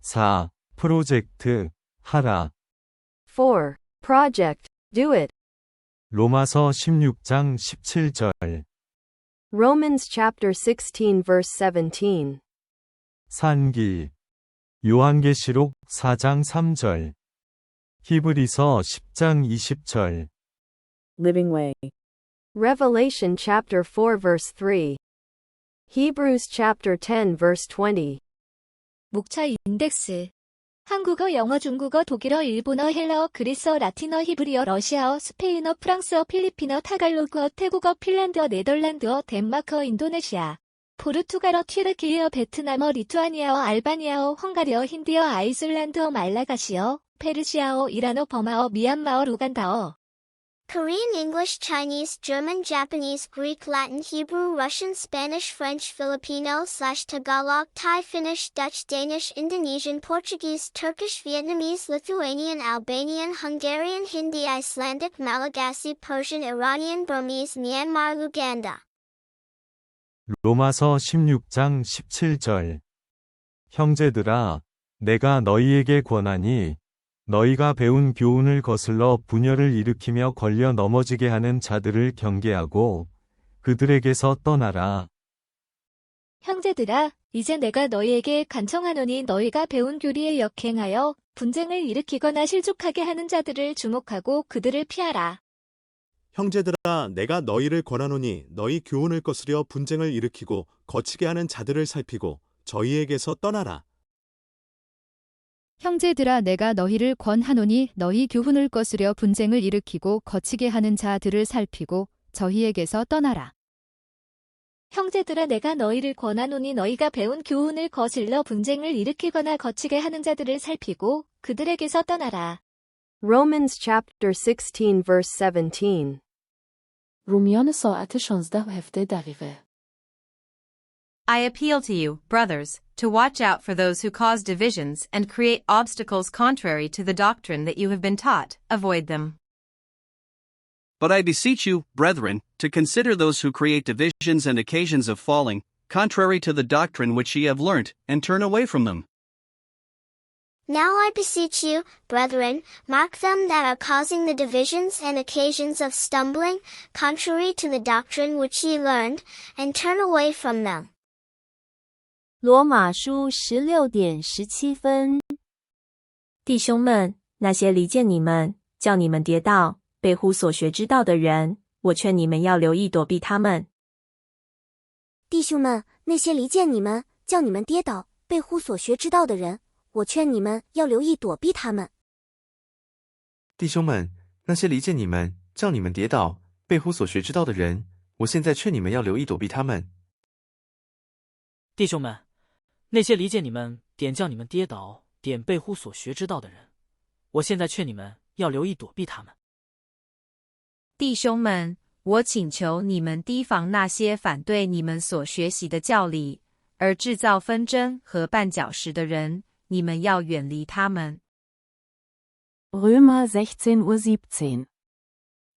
4. 프로젝트, 하라. 4. Project, do it. 로마서 16장 17절. Romans chapter 16 verse 17. 산기. 요한계시록 4장 3절. 히브리서 10장 20절. Living Way. Revelation chapter 4 verse 3. Hebrews chapter 10 verse 20. 목차 인덱스. 한국어, 영어, 중국어, 독일어, 일본어, 헬라어, 그리스어, 라틴어, 히브리어, 러시아어, 스페인어, 프랑스어, 필리핀어, 타갈로그어, 태국어, 핀란드어, 네덜란드어, 덴마크어, 인도네시아. 포르투갈어, 튀르키예어, 베트남어, 리투아니아어, 알바니아어, 헝가리어, 힌디어, 아이슬란드어, 말라가시어, 페르시아어, 이란어, 버마어, 미얀마어, 루간다어. Korean, English, Chinese, German, Japanese, Greek, Latin, Hebrew, Russian, Spanish, French, Filipino slash Tagalog, Thai, Finnish, Dutch, Danish, Indonesian, Portuguese, Turkish, Vietnamese, Lithuanian, Albanian, Hungarian, Hindi, Icelandic, Malagasy, Persian, Iranian, Burmese, Myanmar, Uganda. 로마서 16장 17절. 형제들아, 내가 너희에게 권하니, 너희가 배운 교훈을 거슬러 분열을 일으키며 걸려 넘어지게 하는 자들을 경계하고, 그들에게서 떠나라. 형제들아, 이제 내가 너희에게 간청하노니 너희가 배운 교리에 역행하여 분쟁을 일으키거나 실족하게 하는 자들을 주목하고 그들을 피하라. 형제들아 내가 너희를 권하노니 너희 교훈을 거스려 분쟁을 일으키고 거치게 하는 자들을 살피고 저희에게서 떠나라. 형제들아 내가 너희를 권하노니 너희 교훈을 거스려 분쟁을 일으키고 거치게 하는 자들을 살피고 저희에게서 떠나라. 형제들아 내가 너희를 권하노니 너희가 배운 교훈을 거슬러 분쟁을 일으키거나 거치게 하는 자들을 살피고 그들에게서 떠나라. Romans chapter 16 verse 17. رومیان ساعت 16 و 17 دقیقه. I appeal to you, brothers, to watch out for those who cause divisions and create obstacles contrary to the doctrine that you have been taught. Avoid them. But I beseech you, brethren, to consider those who create divisions and occasions of falling, contrary to the doctrine which ye have learnt, and turn away from them. Now I beseech you, brethren, mark them that are causing the divisions and occasions of stumbling, contrary to the doctrine which ye learned, and turn away from them. 罗马书十六点十七分，弟兄们，那些离间你们、叫你们跌倒、背乎所学之道的人，我劝你们要留意躲避他们。弟兄们，那些离间你们、叫你们跌倒、背乎所学之道的人，我劝你们要留意躲避他们。弟兄们，那些离间你们、叫你们跌倒、背乎所学之道的人，我现在劝你们要留意躲避他们。弟兄们，那些理解你们、点叫你们跌倒、点背乎所学之道的人，我现在劝你们要留意躲避他们。弟兄们，我请求你们提防那些反对你们所学习的教理，而制造纷争和绊脚石的人，你们要远离他们。Römer 16 Uhr 17.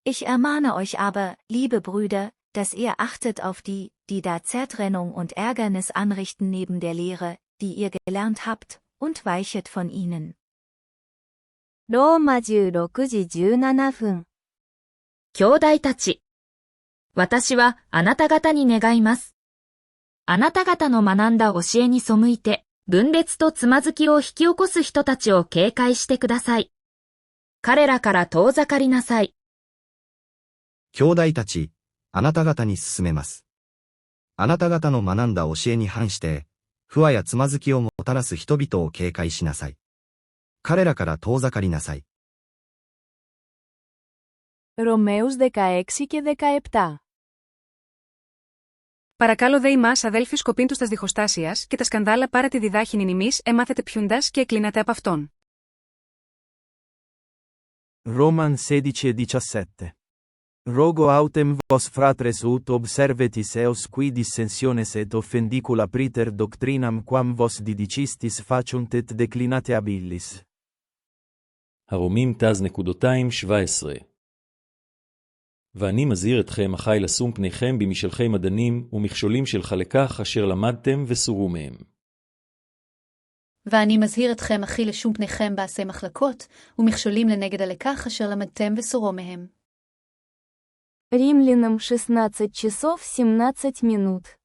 Ich ermahne euch aber, liebe Brüder, dass ihr achtet auf die, die da Zertrennung und Ärgernis anrichten neben der Lehre, die ihr gelernt habt, und weichet von ihnen. ローマ16時17分。兄弟たち。私はあなた方に願います。あなた方の学んだ教えに背いて、分裂とつまずきを引き起こす人たちを警戒してください。彼らから遠ざかりなさい。兄弟たち、あなた方に進めます。あなた方の学んだ教えに反して、不和やつまずきをもたらす人々を警戒しなさい。彼らから遠ざかりなさい。 Ρωμαίους 16 και 17. Παρακάλω δε ημάς αδέλφοι σκοπήν του τας διχοστάσιας και τα σκανδάλα πάρα τη διδάχην ημείς εμάθετε πιούντας και εκλίνατε από αυτόν. Roman 16 e 17. Rogo autem vos fratres ut observetis eos qui dissensiones et offendicula priter doctrinam quam vos didicistis faciunt et declinate abilis. הרומים תז נקודותיים 17 ואני מזהיר אתכם אחי לשום פניכם במשלחי מדענים ומכשולים של חלקך אשר למדתם וסורו מהם. ואני מזהיר אתכם אחי לשום פניכם בעשי מחלקות, ומכשולים לנגד הלקח אשר למדתם וסורו מהם. Римлянам 16 часов 17 минут.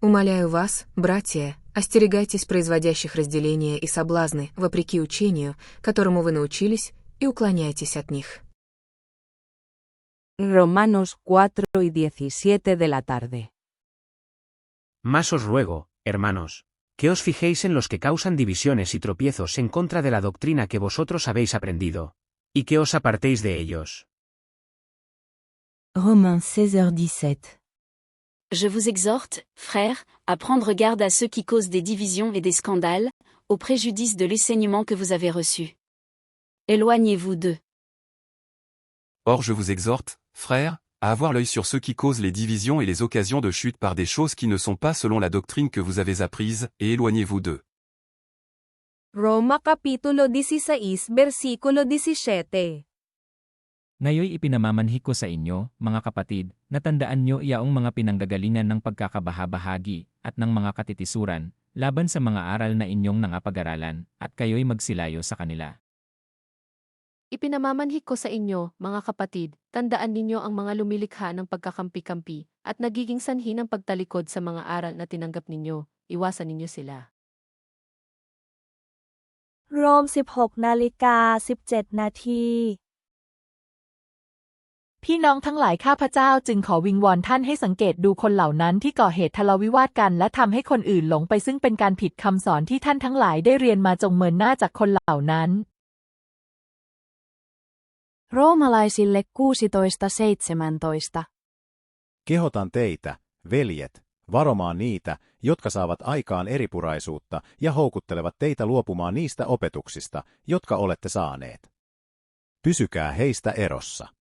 Умоляю вас, братья, остерегайтесь производящих разделения и соблазны, вопреки учению, которому вы научились, и уклоняйтесь от них. Romanos 4 y 17 de la tarde. Más os ruego, hermanos, que os fijéis en los que causan divisiones y tropiezos en contra de la doctrina que vosotros habéis aprendido, y que os apartéis de ellos. Romains 16h17. Je vous exhorte, frères, à prendre garde à ceux qui causent des divisions et des scandales, au préjudice de l'enseignement que vous avez reçu. Éloignez-vous d'eux. Or je vous exhorte, frères, à avoir l'œil sur ceux qui causent les divisions et les occasions de chute par des choses qui ne sont pas selon la doctrine que vous avez apprise, et éloignez-vous d'eux. Roma Kapitulo 16, versikulo 17. Ngayoy ipinamamanhik ko sa inyo, mga kapatid, na tandaan nyo iyaong mga pinanggagalingan ng pagkakabahabahagi at ng mga katitisuran, laban sa mga aral na inyong nangapag-aralan, at kayo'y magsilayo sa kanila. Ipinamamanhik ko sa inyo, mga kapatid, tandaan ninyo ang mga lumilikha ng pagkakampi-kampi at nagiging sanhi ng pagtalikod sa mga aral na tinanggap ninyo, iwasan ninyo sila. โรม 16 นาฬิกา 17 นาที พี่น้องทั้งหลายข้าพเจ้าจึงขอวิงวอนท่านให้สังเกตดูคนเหล่านั้นที่ก่อเหตุทะเลาะวิวาทกัน และทำให้คนอื่นหลงไปซึ่งเป็นการผิดคำสอนที่ท่านทั้งหลายได้เรียนมาจงเมินหน้าจากคนเหล่านั้น Roomalaisille 16.17. Kehotan teitä, veljet, varomaan niitä, jotka saavat aikaan eripuraisuutta ja houkuttelevat teitä luopumaan niistä opetuksista, jotka olette saaneet. Pysykää heistä erossa.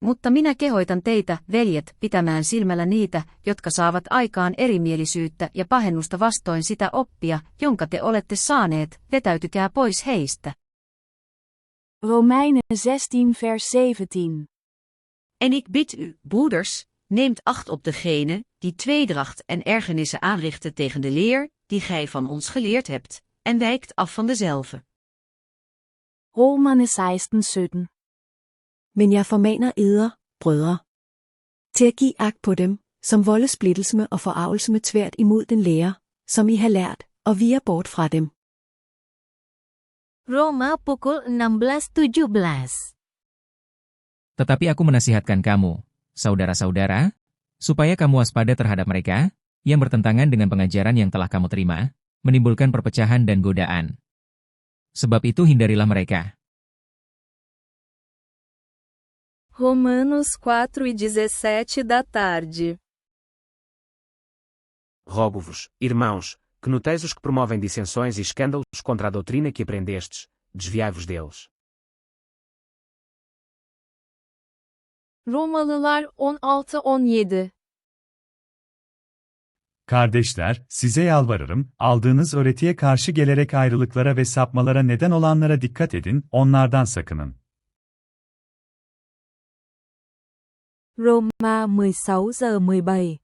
Mutta minä kehoitan teitä, veljet, pitämään silmällä niitä, jotka saavat aikaan erimielisyyttä ja pahennusta vastoin sitä oppia, jonka te olette saaneet, vetäytykää pois heistä. Romeinen 16 vers 17. En ik bid u, broeders, neemt acht op degene, die tweedracht en ergernissen aanrichten tegen de leer, die gij van ons geleerd hebt, en wijkt af van dezelfde. Romerne 16:17. Men jeg formaner eder, brødre, til at give agt på dem, som volde splittelse og forarvelse med tvært imod den lære, som I har lært, og viger bort fra dem. Roma pukul 16.17. Tetapi aku menasihatkan kamu, saudara-saudara, supaya kamu waspada terhadap mereka, yang bertentangan dengan pengajaran yang telah kamu terima, menimbulkan perpecahan dan godaan. Sebab itu hindarilah mereka. Romanos 4 e 17 da tarde. Rogo-vos, irmãos, que noteis os que promovem dissensões e escândalos contra a doutrina que aprendestes, desviai-vos deles. Romalılar 16-17. Kardeşler, size yalvarırım, aldığınız öğretiye karşı gelerek ayrılıklara ve sapmalara neden olanlara dikkat edin, onlardan sakının. Roma 16 giờ 17.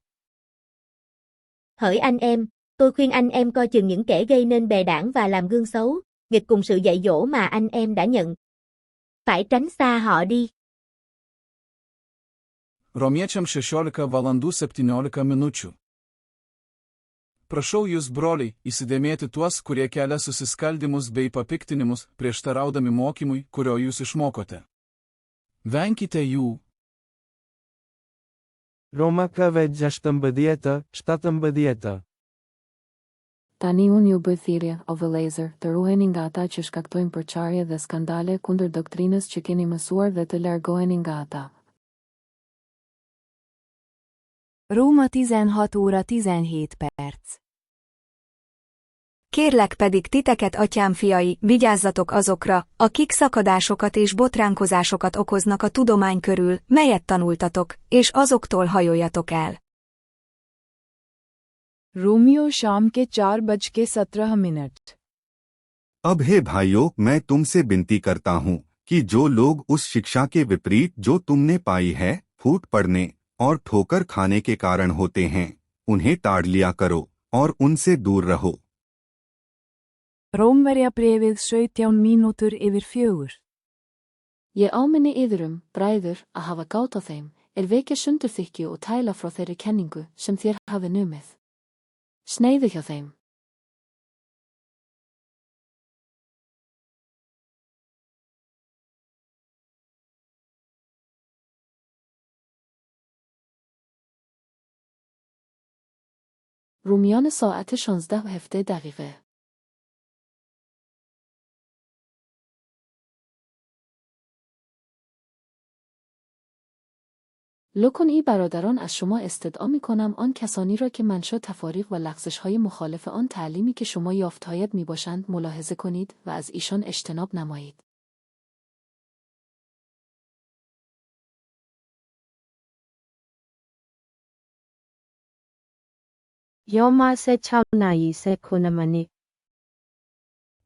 Hỡi anh em, tôi khuyên anh em coi chừng những kẻ gây nên bè đảng và làm gương xấu, nghịch cùng sự dạy dỗ mà anh em đã nhận. Phải tránh xa họ đi. Romiečiams 16 valandų 17 minučių. Prašau jūs, broliai, įsidėmėti tuos, kurie kelia susiskaldimus bei papiktinimus, prieštaraudami mokymui, kurio jūs išmokote. Venkite jų. Roma Cavedjashtam Badieta, Shtatam Badieta. Tani unë ju bëj thirrje, o vëllezër, të ruheni nga ata që shkaktojnë përçarje dhe skandale kundër doktrinës që keni mësuar dhe të largoheni nga ata. Róma 16 óra 17 perc. Kérlek pedig titeket, atyám fiai, vigyázzatok azokra, akik szakadásokat és botránkozásokat okoznak a tudomány körül, melyet tanultatok, és azoktól hajoljatok el. Romeo शाम के चार बज के सत्रह minute अब हे भाइयों मैं तुमसे विनती करता हूँ कि जो लोग उस शिक्षा के विपरीत जो तुमने पाई है फूट पड़ने और ठोकर खाने के कारण होते हैं उन्हें ताड़ लिया करो और उनसे दूर रहो Rómverjabréfið 17 mínútur yfir fjögur. Ég áminni yðurum, bræður, að hafa gátt á þeim, er vekja sundurþykju og tæla frá þeirri kenningu sem þér hafi numið. Sneiðu hjá þeim. رومیان ساعت 16 و 17 دقیقه لکن ای برادران از شما استدعا می کنم آن کسانی را که منشا تفاریق و لغزش های مخالف آن تعلیمی که شما یافتهایت می باشند ملاحظه کنید و از ایشان اجتناب نمایید. یا ما سه چاو نایی سه کنمانی